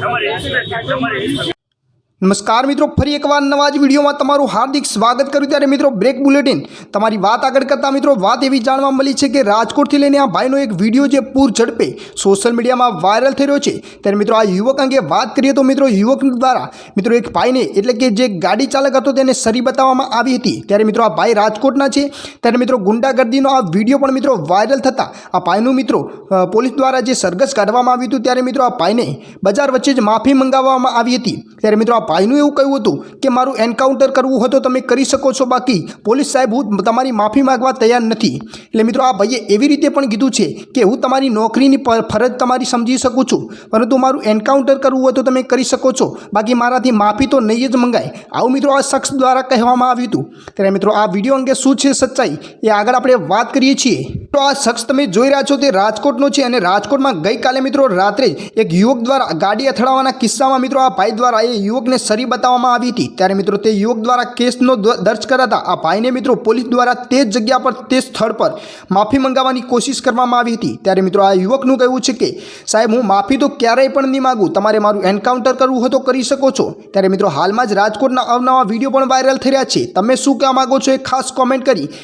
તમારે તમારે નમસ્કાર મિત્રો, ફરી એકવાર નવા જ વિડીયોમાં તમારું હાર્દિક સ્વાગત કર્યું. ત્યારે મિત્રો, બ્રેક બુલેટિન. તમારી વાત આગળ કરતા મિત્રો, વાત એવી જાણવા મળી છે કે રાજકોટથી લઈને આ ભાઈનો એક વીડિયો જે પૂર ઝડપે સોશિયલ મીડિયામાં વાયરલ થઈ રહ્યો છે. ત્યારે મિત્રો, આ યુવક અંગે વાત કરીએ તો મિત્રો, યુવક દ્વારા મિત્રો, એક ભાઈને એટલે કે જે ગાડી ચાલક હતો તેને સરી બતાવવામાં આવી હતી. ત્યારે મિત્રો, આ ભાઈ રાજકોટના છે. ત્યારે મિત્રો, ગુંડાગર્દીનો આ વીડિયો પણ મિત્રો વાયરલ થતાં આ ભાઈનું મિત્રો પોલીસ દ્વારા જે સરઘસ કાઢવામાં આવ્યું હતું, ત્યારે મિત્રો, આ ભાઈને બજાર વચ્ચે જ માફી મંગાવવામાં આવી હતી. ત્યારે મિત્રો, આ ભાઈનું એવું કહ્યું હતું કે મારું એન્કાઉન્ટર કરવું હોય તો તમે કરી શકો છો, બાકી પોલીસ સાહેબ, હું તમારી માફી માંગવા તૈયાર નથી. એટલે મિત્રો, આ ભાઈએ એવી રીતે પણ કીધું છે કે હું તમારી નોકરીની ફરજ તમારી સમજી શકું છું, પરંતુ મારું એન્કાઉન્ટર કરવું હોય તો તમે કરી શકો છો, બાકી મારાથી માફી તો નહીં જ મંગાય. આવું મિત્રો આ શખ્સ દ્વારા કહેવામાં આવ્યું હતું. ત્યારે મિત્રો, આ વીડિયો અંગે શું છે સચ્ચાઈ, એ આગળ આપણે વાત કરીએ છીએ. તો આ શખ્સ તમે જોઈ રહ્યા છો તે રાજકોટનો છે અને રાજકોટમાં ગઈકાલે મિત્રો રાત્રે એક યુવક દ્વારા ગાડી અથડાવાના કિસ્સામાં મિત્રો આ ભાઈ દ્વારા એ યુવકને સરી બતાવવામાં આવી હતી. ત્યારે મિત્રો તે યુવક દ્વારા કેસનો દર્જ કરાતા આ ભાઈને મિત્રો પોલીસ દ્વારા તે જ જગ્યા પર તે સ્થળ પર માફી મંગાવવાની કોશિશ કરવામાં આવી હતી. ત્યારે મિત્રો આ યુવકનું કહેવું છે કે, સાહેબ, હું માફી તો ક્યારેય પણ નહીં માગું. તમારે મારું એન્કાઉન્ટર કરવું હોય તો કરી શકો છો. ત્યારે મિત્રો હાલમાં જ રાજકોટના અવનવા વીડિયો પણ વાયરલ થઈ રહ્યા છે. તમે શું કહેવા માગો છો એ ખાસ કોમેન્ટ કરી.